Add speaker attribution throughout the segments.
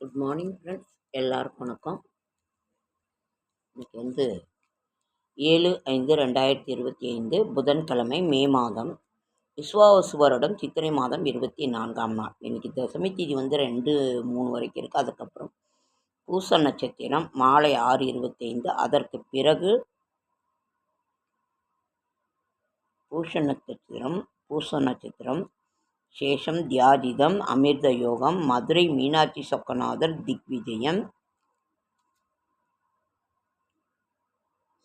Speaker 1: Good morning friends. எல்லாருக்கும் வணக்கம். இன்னைக்கு வந்து ஏழு ஐந்து ரெண்டாயிரத்தி இருபத்தி ஐந்து புதன்கிழமை மே மாதம். விஸ்வாவசு வருடம் சித்திரை மாதம் இருபத்தி நான்காம் நாள். இன்னைக்கு தசமி தேதி வந்து ரெண்டு மூணு வரைக்கும் இருக்குது அதுக்கப்புறம் பூச நட்சத்திரம் மாலை ஆறு இருபத்தைந்து அதற்கு பிறகு பூஷ நட்சத்திரம் பூச நட்சத்திரம் சேஷம் தியாஜிதம் அமிர்த யோகம் மதுரை மீனாட்சி சொக்கநாதர் திக்விஜயம்.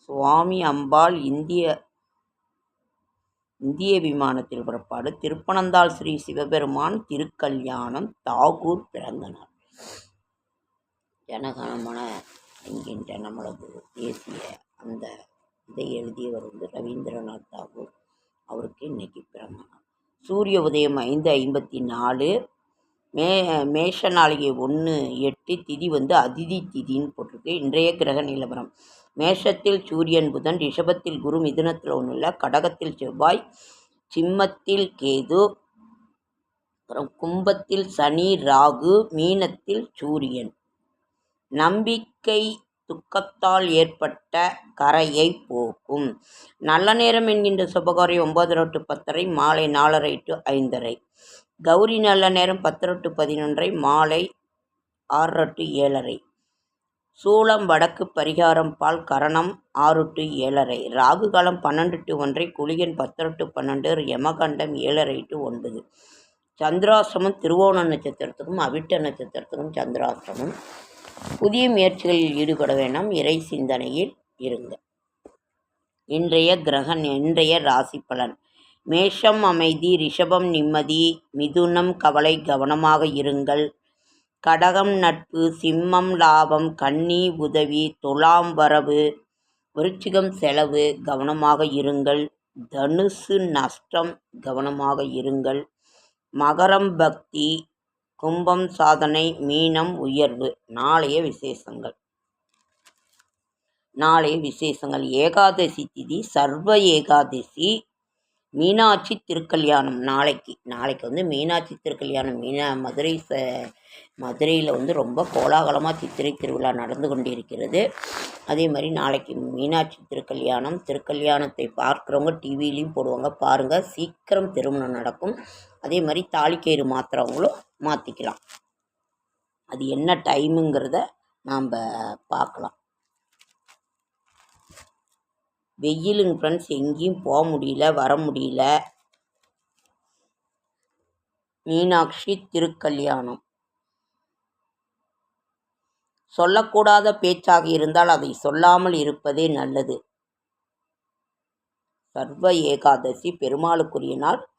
Speaker 1: சுவாமி அம்பாள் இந்திய இந்திய விமானத்தில் புறப்பாடு. திருப்பனந்தாள் ஸ்ரீ சிவபெருமான் திருக்கல்யாணம் தாகூர் பிறந்தனர் ஜனகணமன என்கின்ற நம்மளது தேசிய அந்த இதை எழுதியவர் வந்து ரவீந்திரநாத் தாகூர். அவருக்கு இன்னைக்கு பிறந்தநாள். சூரிய உதயம் ஐந்து ஐம்பத்தி நாலு மே மேஷ நாளிகை ஒன்று எட்டு திதி வந்து அதிதி திதின்னு போட்டிருக்கு. இன்றைய கிரக நிலவரம். மேஷத்தில் சூரியன் புதன் ரிஷபத்தில் குரு மிதுனத்தில் ஒன்றும் இல்லை கடகத்தில் செவ்வாய் சிம்மத்தில் கேது அப்புறம் கும்பத்தில் சனி ராகு மீனத்தில் சூரியன். நம்பிக்கை துக்கத்தால் ஏற்பட்ட கரையை போக்கும். நல்ல நேரம் என்கின்ற சுபகாரி ஒன்பது டு பத்தரை மாலை நாலரை டு ஐந்தரை. கௌரி நல்ல நேரம் பத்தரை டு பதினொன்றை மாலை ஆறரை டு ஏழரை. சூளம் வடக்கு பரிகாரம் பால் கரணம் ஆறு டு ஏழரை. ராகு காலம் பன்னெண்டு டு ஒன்றை குளியன் பத்தரை டு பன்னெண்டு யமகண்டம் ஏழரை டு ஒன்பது. சந்திராசிரமம் திருவோண நட்சத்திரத்துக்கும் அவிட்ட நட்சத்திரத்துக்கும் சந்திராசிரமம் புதிய முயற்சிகளில் ஈடுபட வேண்டாம். இறை சிந்தனையில் இருங்க. இன்றைய கிரகன் இன்றைய ராசி பலன். மேஷம் அமைதி ரிஷபம் நிம்மதி மிதுனம் கவலை கவனமாக இருங்கள். கடகம் நட்பு சிம்மம் லாபம் கன்னி உதவி துலாம் வரவு விருச்சிகம் செலவு கவனமாக இருங்கள். தனுசு நஷ்டம் கவனமாக இருங்கள். மகரம் பக்தி கும்பம் சாதனை மீனம் உயர்வு. நாளைய விசேஷங்கள். நாளைய விசேஷங்கள். ஏகாதசி திதி சர்வ ஏகாதசி மீனாட்சி திருக்கல்யாணம் நாளைக்கு. நாளைக்கு வந்து மீனாட்சி திருக்கல்யாணம். மீனா மதுரை ச மதுரையில் வந்து ரொம்ப கோலாகலமாக சித்திரை திருவிழா நடந்து கொண்டிருக்கிறது. அதே மாதிரி நாளைக்கு மீனாட்சி திருக்கல்யாணம். திருக்கல்யாணத்தை பார்க்குறவங்க டிவிலையும் போடுவாங்க. பாருங்கள் சீக்கிரம் திருமணம் நடக்கும். அதே மாதிரி தாலிக்கயிறு மாற்றுறவங்களும் மாற்றிக்கலாம் அது என்ன டைமுங்கிறத நாம் பார்க்கலாம். வெயிலுங்க ஃப்ரெண்ட்ஸ் எங்கேயும் போக முடியல வர முடியல. மீனாட்சி திருக்கல்யாணம். சொல்லக்கூடாத பேச்சாக இருந்தால் அதை சொல்லாமல் இருப்பதே நல்லது. சர்வ ஏகாதசி பெருமாளுக்குரிய நாள்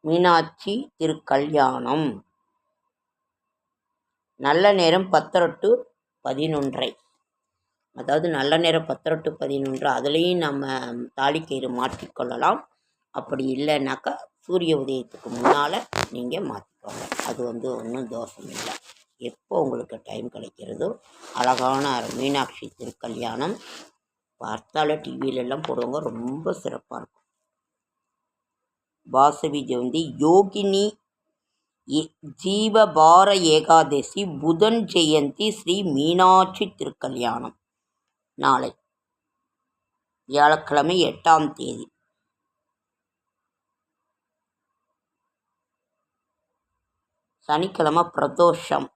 Speaker 1: மீனாட்சி திருக்கல்யாணம். நல்ல நேரம் பத்தரை டு பதினொன்றை அதாவது நல்ல நேரம் பத்தரை டு பதினொன்று அதுலேயும் நம்ம தாலிக்கயிறு மாற்றிக்கொள்ளலாம். அப்படி இல்லைனாக்கா சூரிய உதயத்துக்கு முன்னால் நீங்கள் மாற்றிக்கோங்க அது வந்து ஒன்றும் தோஷம் இல்லை. எப்போ உங்களுக்கு டைம் கிடைக்கிறதோ அழகான மீனாட்சி திருக்கல்யாணம் பார்த்தால டிவியிலெல்லாம் போடுவாங்க. ரொம்ப சிறப்பாக இருக்கும். வாசவி ஜெயந்தி யோகினி ஜீவபார ஏகாதசி புதன் ஜெயந்தி ஸ்ரீ மீனாட்சி திருக்கல்யாணம். நாளை. வியாழக்கிழமை எட்டாம் தேதி. சனிக்கிழமை பிரதோஷம்.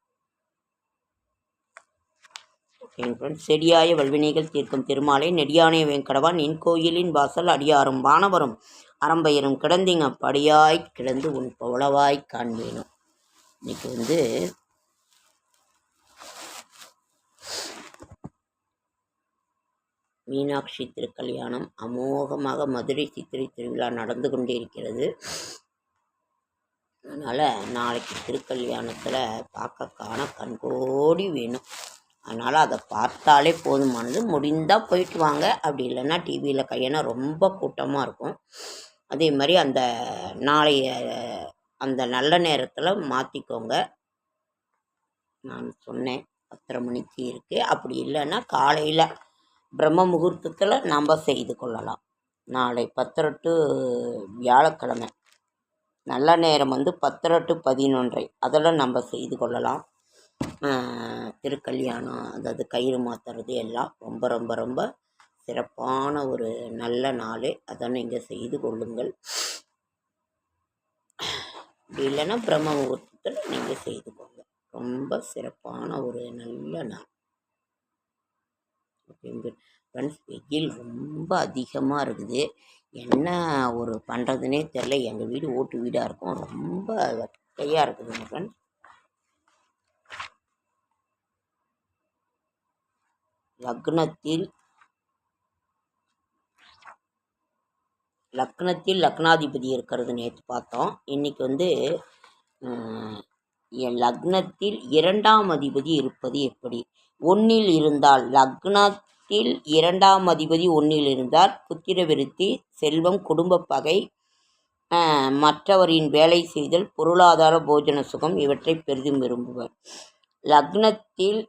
Speaker 1: செடியாய வல்வினைகள் தீர்க்கும் திருமாலை நெடியானே வெங்கடவான். நின் கோயிலின் வாசல் அடியாரும் வானவரும் அறம்பயிரும் கிடந்தீங்க. படியாய் கிடந்து உன் பவளவாய் காண்பேனும் இன்னைக்கு வந்து மீனாட்சி திருக்கல்யாணம் அமோகமாக மதுரை சித்திரை திருவிழா நடந்து கொண்டே இருக்கிறது. அதனால் நாளைக்கு திருக்கல்யாணத்தில் பார்க்க காண கண்கோடி வேணும். அதனால் அதை பார்த்தாலே போதுமானது. முடிந்தால் போயிட்டு வாங்க. அப்படி இல்லைன்னா டிவியில் கையனா ரொம்ப கூட்டமாக இருக்கும். அதே மாதிரி அந்த நாளைய அந்த நல்ல நேரத்தில் மாற்றிக்கோங்க நான் சொன்னேன் பத்தரை மணிக்கு இருக்குது அப்படி இல்லைன்னா காலையில் பிரம்ம முகூர்த்தத்தில் நாம் செய்து கொள்ளலாம். நாளை பத்தரை டு வியாழக்கிழமை. நல்ல நேரம் வந்து பத்தரை டு பதினொன்றை. அதெல்லாம் நம்ம செய்து கொள்ளலாம். திருக்கல்யாணம் அதாவது கயிறு மாற்றுறது எல்லாம் ரொம்ப ரொம்ப ரொம்ப சிறப்பான ஒரு நல்ல நாள். அதை நீங்கள் செய்து கொள்ளுங்கள். அப்படி இல்லைன்னா பிரம்ம முகூர்த்தத்தில் நீங்கள் செய்து கொள்ளுங்கள் ரொம்ப சிறப்பான ஒரு நல்ல நாள். ஓகேங்க ஃப்ரெண்ட்ஸ் வெயில் ரொம்ப அதிகமாக இருக்குது. என்ன ஒரு பண்ணுறதுனே தெரில. எங்கள் வீடு ஓட்டு வீடாக இருக்கும். ரொம்ப வெக்கையாக இருக்குதுங்க ஃப்ரெண்ட்ஸ் லக்னத்தில் லக்னத்தில் லக்னாதிபதி இருக்கிறது நேற்று பார்த்தோம். இன்றைக்கி வந்து லக்னத்தில் இரண்டாம் அதிபதி இருப்பது எப்படி? ஒன்றில் இருந்தால் லக்னத்தில் இரண்டாம் அதிபதி ஒன்றில் இருந்தால் புத்திர விருத்தி செல்வம் குடும்ப பகை மற்றவரின் வேலை செய்தல் பொருளாதார போஜன சுகம் இவற்றை பெரிதும் விரும்புவர். லக்னத்தில்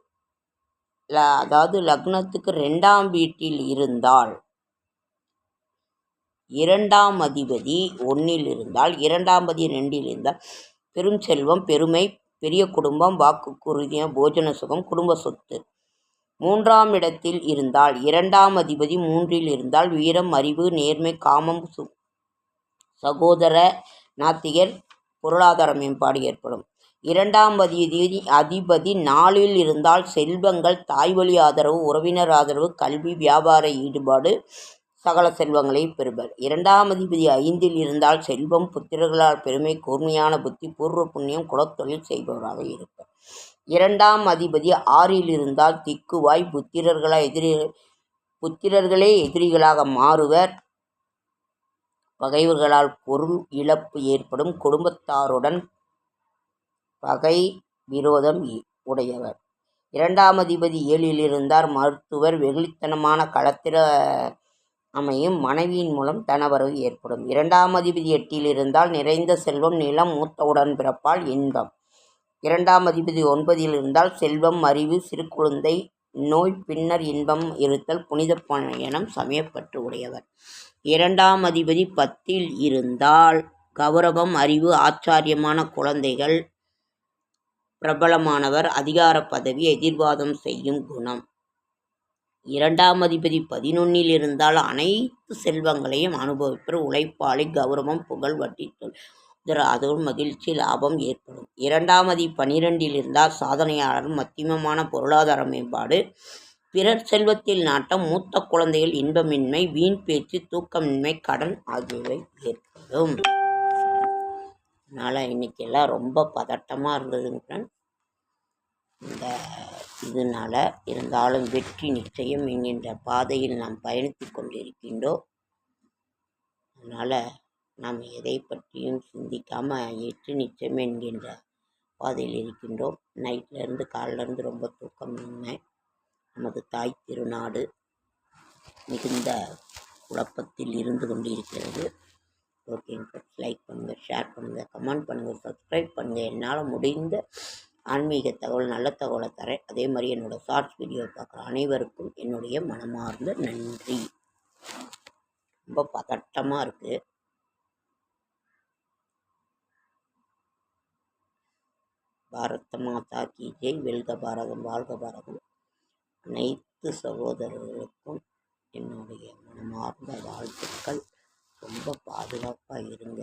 Speaker 1: அதாவது லக்னத்துக்கு ரெண்டாம் வீட்டில் இருந்தால் இரண்டாம் அதிபதி ஒன்றில் இருந்தால் இரண்டாம் பதி ரெண்டில் இருந்தால் பெரும் செல்வம் பெருமை பெரிய குடும்பம் வாக்குக்குறுதிய போஜன சுகம் குடும்ப சொத்து. மூன்றாம் இடத்தில் இருந்தால் இரண்டாம் அதிபதி மூன்றில் இருந்தால் வீரம் அறிவு நேர்மை காமம் சு சகோதர நாத்திகர் பொருளாதார மேம்பாடு ஏற்படும். இரண்டாம் அதிபதி அதிபதி நாளில் இருந்தால் செல்வங்கள் தாய்வழி ஆதரவு உறவினர் ஆதரவு கல்வி வியாபார ஈடுபாடு சகல செல்வங்களையும் பெறுவர். இரண்டாம் அதிபதி ஐந்தில் இருந்தால் செல்வம் புத்திரர்களால் பெருமை கூர்மையான புத்தி பூர்வ புண்ணியம் குலத்தொழில் செய்பவராக இருப்பர். இரண்டாம் அதிபதி ஆறில் இருந்தால் திக்குவாய் புத்திரர்களால் எதிரி புத்திரர்களே எதிரிகளாக மாறுவர். பகைவர்களால் பொருள் இழப்பு ஏற்படும். குடும்பத்தாருடன் பகை விரோதம் உடையவர். இரண்டாம் அதிபதி ஏழில் இருந்தார் மருத்துவர் வெகுளித்தனமான களத்திர அமையும் மனைவியின் மூலம் தனவரவு ஏற்படும். இரண்டாம் அதிபதி எட்டில் இருந்தால் நிறைந்த செல்வம் நிலம் மூத்த உடன்பிறப்பால் இன்பம். இரண்டாம் அதிபதி ஒன்பதில் இருந்தால் செல்வம் அறிவு சிறு குழந்தை நோய் பின்னர் இன்பம் இருத்தல் புனித பயணம் சமயப்பற்று உடையவர். இரண்டாம் அதிபதி பத்தில் இருந்தால் கௌரவம் அறிவு ஆச்சாரியமான குழந்தைகள் பிரபலமானவர் அதிகார பதவி எதிர்வாதம் செய்யும் குணம். இரண்டாம் அதிபதி பதினொன்னில் இருந்தால் அனைத்து செல்வங்களையும் அனுபவிப்பர். உழைப்பாளி கௌரவம் புகழ் வட்டி அதுவும் மகிழ்ச்சி லாபம் ஏற்படும். இரண்டாம் அதி பனிரெண்டில் இருந்தால் சாதனையாளர் மத்தியமமான பொருளாதார மேம்பாடு. பிறர் செல்வத்தில் நாட்டம் மூத்த குழந்தைகள் இன்பமின்மை வீண் பேச்சு தூக்கமின்மை கடன் ஆகியவை ஏற்படும். அதனால் இன்னைக்கெல்லாம் ரொம்ப பதட்டமாக இருந்ததுங்க இந்த இதனால் இருந்தாலும் வெற்றி நிச்சயம் என்கின்ற பாதையில் நாம் பயணித்து கொண்டிருக்கின்றோம் அதனால் நாம் எதை பற்றியும் சிந்திக்காமல் வெற்றி நிச்சயம் என்கின்ற பாதையில் இருக்கின்றோம். நைட்லேருந்து காலிலேருந்து ரொம்ப தூக்கம் இல்லை நமது தாய் திருநாடு மிகுந்த குழப்பத்தில் இருந்து கொண்டிருக்கிறது. ஓகேங்க லைக் பண்ணுங்கள் ஷேர் பண்ணுங்கள் கமெண்ட் பண்ணுங்கள் சப்ஸ்கிரைப் பண்ணுங்கள் என்னால் முடிந்த ஆன்மீக தகவல் நல்ல தகவலை தரேன். அதே மாதிரி என்னோடய ஷார்ட்ஸ் வீடியோ பார்க்குற அனைவருக்கும் என்னுடைய மனமார்ந்த நன்றி. ரொம்ப பதட்டமாக இருக்குது பாரத மாதா கி ஜெய். வெல்க பாரதம் வாழ்க பாரதம். அனைத்து சகோதரர்களுக்கும் என்னுடைய மனமார்ந்த வாழ்த்துக்கள். ரொம்ப பாதுகாப்பாக இருங்க.